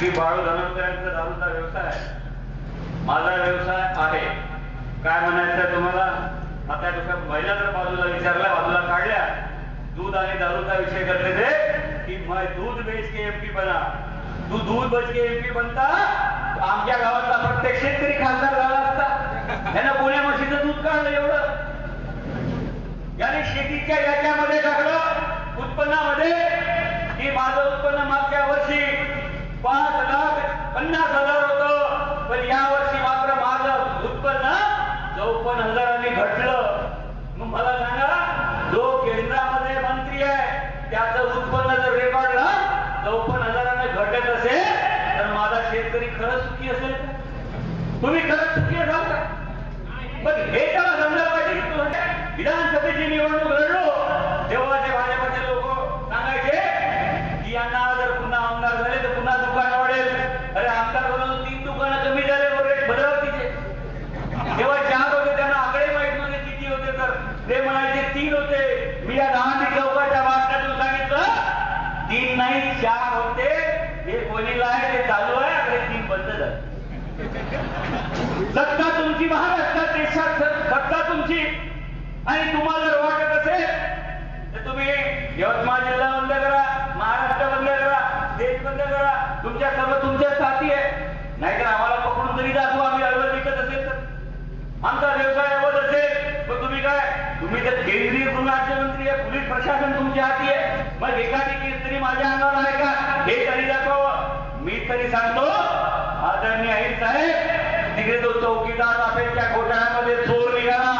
श्री बाळू धनंजयांचा दारूचा व्यवसाय आहे. माझा व्यवसाय आहे. काय म्हणायचं तुम्हाला? आता कसं महिला जर बाजूला विचारल्या बाजूला काढल्या दूध आणि दारूचा विषय करते ते की मैं दूध बेच के एमपी बना. तू दूध बेच के एमपी बनता आमच्या गावातला प्रत्येक शेतकरी खासदार झाला असता. त्यानं पुण्या म्हशीचं दूध काढलं एवढं. याने शेतीच्या याच्यामध्ये टाकलं उत्पन्नामध्ये की माझं उत्पन्न मागच्या वर्षी पाच अन्ना कर ते म्हणायचे तीन होते. मी या दहा चौकाच्या भाषणातून सांगितलं तीन नाही चार होते. हे कोणीला आहे ते चालू आहे आणि तीन बंद झाले. सत्ता तुमची महाराष्ट्रात देशात सत्ता तुमची. आणि तुम्हाला जर वाटत असेल तर तुम्ही यवतमाळ जिल्हा बंद करा महाराष्ट्र बंद करा देश बंद करा. तुमच्या सर्व तुमच्या साथी आहे. नाहीतर आम्हाला पकडून तरी दाखवा आम्ही अडवत विकत असेल तर आमचा व्यवसाय अवध असेल पण तुम्ही काय तुम्ही जर केंद्रीय गृहराज्यमंत्री आहे पोलीस प्रशासन तुमच्या हाती आहे मग एखादी केस तरी माझ्या अंगावर आहे का? हे तरी दाखव. मी तरी सांगतो आदरणीय अहिर साहेब तिकडे तो चौकीदार राफेलच्या घोटाळ्यामध्ये चोर निघाला.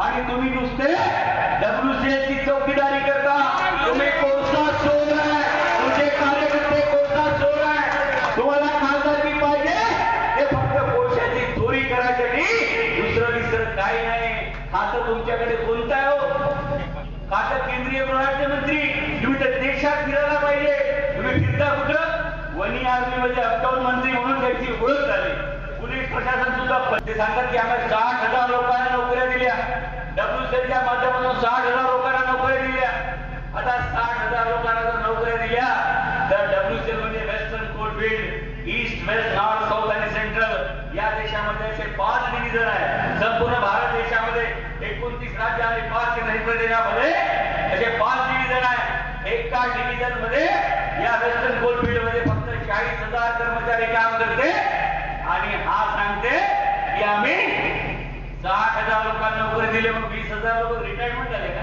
आणि तुम्ही नुसते डब्ल्यूसीएस ची चौकीदारी म्हणजे मध्ये अपटाऊन मंत्री म्हणून त्यांची ओळख झाली. पोलीस प्रशासन सुद्धा ते सांगतात की आम्ही साठ हजार लोकांना नोकऱ्या दिल्या. डब्ल्यूसीच्या माध्यमातून साठ हजार लोकांना नोकऱ्या दिल्या. आता साठ हजार लोकांना जर नोकऱ्या दिल्या तर डब्ल्यूसीएल म्हणजे western coalfield east west north south आणि सेंट्रल या देशामध्ये असे पाच डिव्हिजन आहे संपूर्ण भारत देशामध्ये एकोणतीस राज्य आणि पाच केंद्रशासित प्रदेशामध्ये असे पाच डिव्हिजन आहे एका डिव्हिजनमध्ये या वेस्टर्न कोलफिल्डमध्ये चाळीस हजार कर्मचारी काम करते आणि हा सांगते की आम्ही साठ हजार लोकांना नोकरी दिले मग वीस हजार लोक रिटायरमेंट झाले का?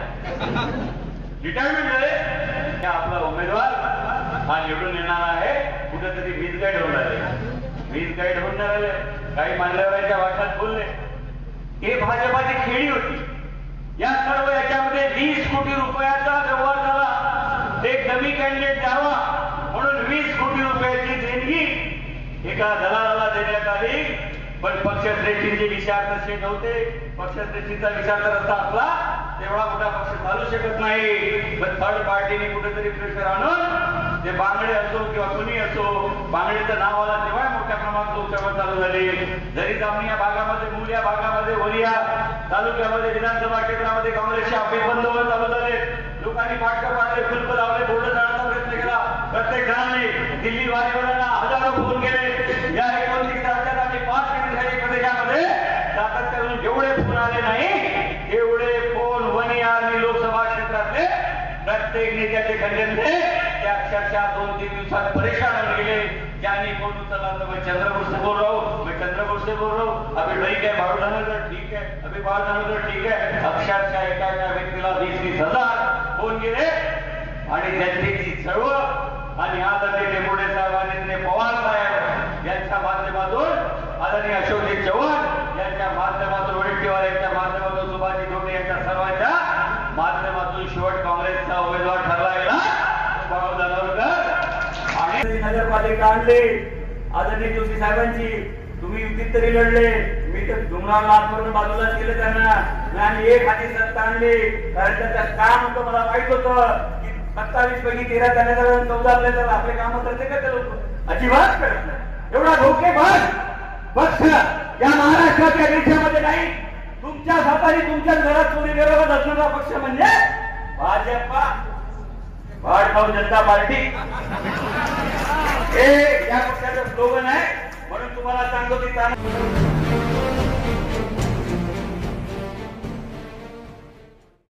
रिटायरमेंट झाले? आपला उमेदवार हा निवडून येणार आहे. कुठेतरी वीज गाईड होऊन राहिले. वीज गाईड होऊन राहिले. काही मान्यवरांच्या भाषात बोलले. हे भाजपाची खेळी होती. या सर्व याच्यामध्ये वीस कोटी रुपयाचा व्यवहार झाला. एक डमी कॅन्डिडेट द्यावा म्हणून वीस कोटी रुपयाची देणगी एका दलालाला देण्यात आली. पण पक्षश्रेष्ठींचे विचार तसे नव्हते. पक्षश्रेष्ठींचा विचार जर असा असला तेवढा मोठा पक्ष चालू शकत नाही. पण थर्ड पार्टीने कुठेतरी प्रेशर आणून ते बांगडे असो किंवा कुणी असो बांगडेचं नाव आला तेव्हा मोठ्या प्रमाणात लोकसभा चालू झाली. जरी जामणी या भागामध्ये मूल या भागामध्ये ओलिया तालुक्यामध्ये विधानसभा क्षेत्रामध्ये काँग्रेसचे आपले बंद चालू झाले. लोकांनी फाटक पाडले फुलप लावले बोर्ड जाण्याचा प्रयत्न केला. प्रत्येक जणांनी दिल्ली वारीवर हजारो फोन केले या एकोणतीस राज्यात आणि पाच केंद्रशासित प्रदेशामध्ये सातत्याने जेवढे फोन आले नाही तेवढे फोन वनी आणि लोकसभा क्षेत्रातले प्रत्येक नेत्याचे खंडन ते अक्षरशः दोन तीन दिवसात परेशान होऊन गेले. त्यांनी कोण उचलला तर मैं चंद्रपुर से बोल रहा हूँ मैं चंद्रपुर से बोल रहा हूँ अभी ठीक है बाळू धानोकर ठीक है अभी बाळू धानोकर ठीक है अक्षरशः एका एका व्यक्तीला वीस वीस हजार फोन गेले. आणि त्यांची चळवळ आणि आदरणीय डेपुटे साहेब आदरणीय पवार साहेब यांच्या माध्यमातून आदरणीय अशोकजी चव्हाण यांच्या माध्यमातून वडेट्टीवार यांच्या माध्यमातून सुभाषजी धोटे यांच्या सर्वांच्या माध्यमातून शेवट काँग्रेसचा उमेदवार ठरला गेला बाळू धानोरकर आणि नगरपालिका आणले. आदरणीय जोशी साहेबांची. तुम्ही युतीत तरी लढले. मी तर डोंगरावर नाथवरून बाजूला केलं त्यांना. आणि एक हाती सत्ता आणली. कारण त्याचं काम होतं मला माहीत होतं की सत्तावीस पैकी तेरा त्याने जर चौदा आपले तर आपले काम करते का ते लोक. अजिबात करत नाही. एवढा धोकेबाज पक्ष या महाराष्ट्राच्या देशामध्ये नाही. तुमच्या हाताने तुमच्या घरात चोरी विरोधात असणारा पक्ष म्हणजे भाजपा. भाऊ जनता पार्टी. हे या पक्षाचं स्लोगन आहे म्हणून तुम्हाला सांगतो की